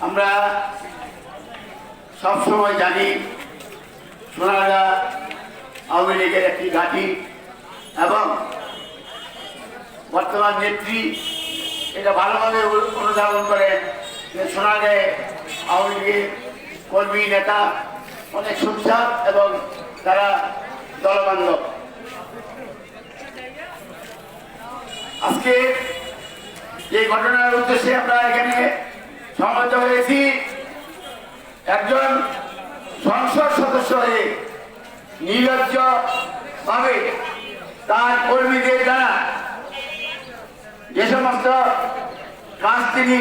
আমরা সব সময় জানি আওয়ামী লীগের একটি ঘাঁটি এবং বর্তমান নেত্রী এটা ভালোভাবে অনু- অনুধাবন করে যে সোনারগাঁয়ে আওয়ামী লীগের কর্মী, নেতা, অনেক সুবিচার এবং তারা দলবান্ধব আজকে এই ঘটনার উদ্দেশ্যে আমরা এখানে সমবেত হয়েছি। একজন সংসদ সদস্য হয়ে নির্লজ্জ ভাবে তার কর্মীদের দ্বারা যে সমস্ত কাজ তিনি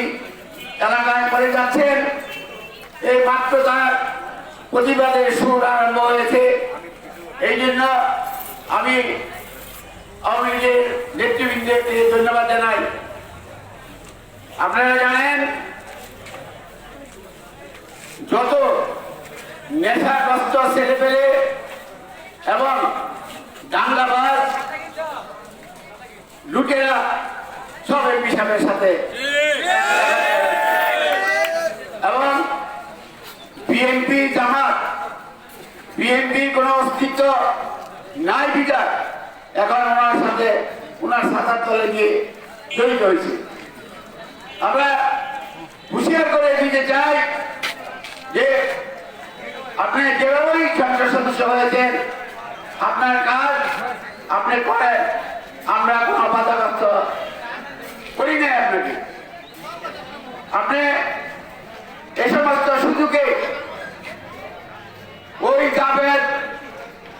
এলাকায় করে যাচ্ছেন, এই মাত্র তার প্রতিবাদের সুর আরম্ভ হয়েছে। এই জন্য আমি আওয়ামী লীগের নেতৃবৃন্দকে ধন্যবাদ জানাই। আপনারা জানেন, যত নেশাগ্রস্ত ছেলে পেলে এবং দাঙ্গাবাজ লুটেরা সব এই সাথে বিএনপি কোনো অস্তিত্ব নাই বিচার। এখন ওনার সাথে ওনার সাঁতার তলে গিয়ে জড়িত হয়েছে। আমরা হুঁশিয়ার করে দিতে চাই যে আপনি যেভাবেই সংসদ সদস্য হয়েছেন, আপনার কাজ আপনি করেন, আমরা কোনো বাধাগ্রস্ত করি নাই আপনাকে। আপনি এই সমস্ত সুযোগে ওই জাবেদ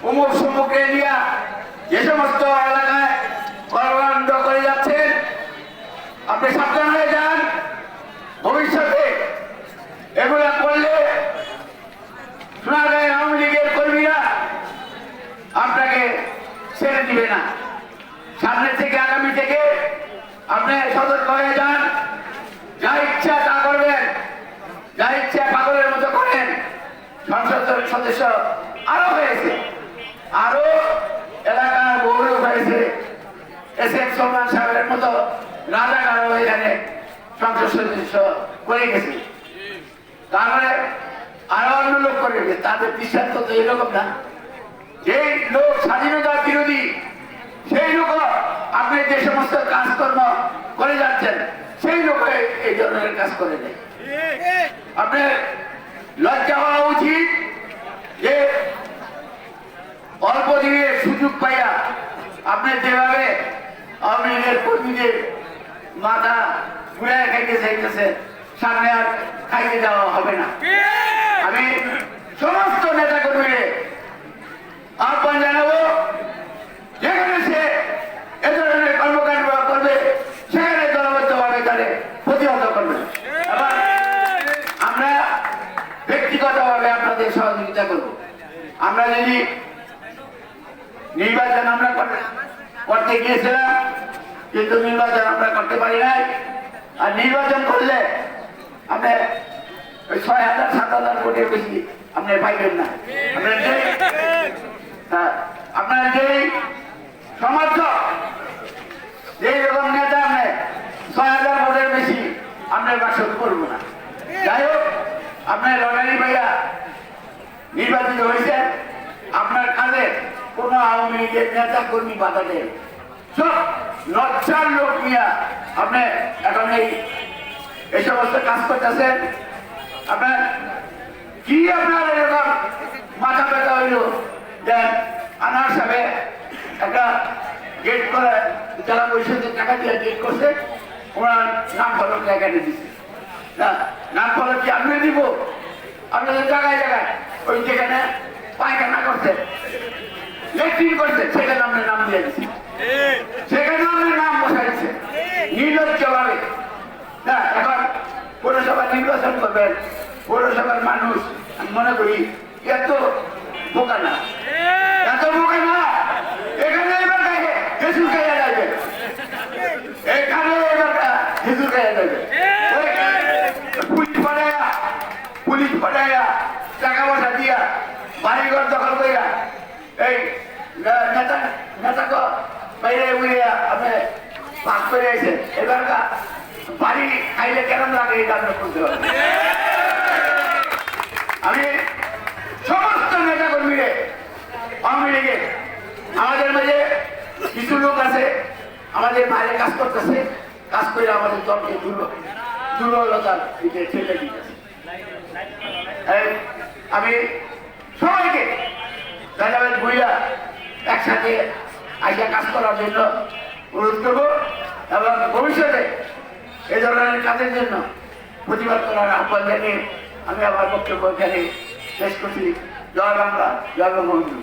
অমুক সমুখে নিয়ে যে সমস্ত এলাকায় কর্মকাণ্ড আপনি সাবধান হয়ে যান। ভবিষ্যতে এগুলা করলে সোনাগাঁয়ের আওয়ামী লীগের কর্মীরা আপনাকে ছেড়ে দিবে না। সামনে থেকে, আগামী থেকে আপনি সতর্ক হয়ে যান। যা ইচ্ছা তা করবেন। যা ইচ্ছা পাগলের মতো করেন। সংসদ সদস্য আরও হয়েছে। সলমান সাহেবের মতো রাজাকারও এখানে সংসদ সদস্য করে গেছে। তারপরে আরও অন্য লোক করে গেছে। তাদের দৃষ্টান্ত তো এরকম না। যে লোক স্বাধীনতা বিরোধী, সেই লোক আপনি যে সমস্ত কাজকর্ম করে যাচ্ছেন, সেই লোক এই ধরনের কাজ করে দেয় আপনার লজ্জা হওয়া উচিত যে অল্প দিনের সুযোগ পাইয়া আপনি যেভাবে আওয়ামী লীগের কর্মীদের মাথা ঘুরে খাইতে চাইতেছে সামনে আর খাইতে দেওয়া হবে না। আমি সমস্ত নেতা কর্মীদের আহ্বান জানাব যেখানে সে এ ধরনের কর্মকাণ্ড করবে সেখানে দলবদ্ধভাবে তাদের প্রতিহত করবে। এবং আমরা ব্যক্তিগতভাবে আপনাদের সহযোগিতা করব। আমরা যদি নির্বাচন আমরা কর- করতে গিয়েছিলাম, কিন্তু নির্বাচন আমরা করতে পারি নাই। আর নির্বাচন করলে আপনি ছয় হাজার, সাত হাজার কোটির বেশি আপনি পাইবেন না। আপনার যে সমর্থক। যেই রকম নেতা আপনি ছয় হাজার ভোটের বেশি আপনার বাসন করব না। যাই হোক, আপনার লটারি ভাইয়া নির্বাচিত হয়েছে আপনার কাজে কোন আওয়ামী লীগের নেতা কর্মী বাধা দেয়। সব লজ্জার লোক নিয়ে আপনি এখন এই এই সমস্ত কাজ করতেছেন। আপনার কি আপনার এরকম মাথা ব্যথা হইল? যে আনার সাহেবে একটা গেট করে যারা পরিষদের টাকা দিয়ে গেট করছে, ওনার নাম ফলক এখানে দিচ্ছে না, নাম ফলক কি আপনি দিব? আপনাদের জায়গায় জায়গায়, ওই যেখানে পায়খানা করছে। লেট্রিন করছে, সেখানে আপনি নাম দিয়ে দিচ্ছে সেখানে আপনি নাম বসাইছে। নির্লজ্জ ভাবে। না, এখন পৌরসভা নির্বাচন করবেন, পৌরসভার মানুষ, আমি মনে করি, এত বোকা না। এত বোকা না। এখানে এবার দেখে হেসুর খাইয়া যাবে এখানে এবার হেসুর খাইয়া যাবে পুলিশ পাঠাইয়া পুলিশ পাঠাইয়া টাকা পয়সা দিয়া, বাড়িঘর দখল করিয়া এই নেতা নেতাকে বাইরে উড়িয়া আপনি পাস করে আইছেন। এবার বাড়ি খাইলে কেমন লাগে এই গানটা করতে হবে। আমি সমস্ত নেতা কর্মীরে আওয়ামী লীগের আমাদের মাঝে কিছু লোক আছে আমাদের বাইরে কাজ করতেছে কাজ করে আমাদের দলকে দুর্বল দুর্বলতার দিকে ঠেলে দিতেছে। এই, আমি সবাইকে দাদাবেন বইয়া একসাথে আইসা কাজ করার জন্য অনুরোধ করব এবং ভবিষ্যতে এ ধরনের কাজের জন্য প্রতিবাদ করার আহ্বান জানিয়ে আমি আমার বক্তব্য এখানে শেষ করছি। জয় বাংলা, জয় বঙ্গবন্ধু।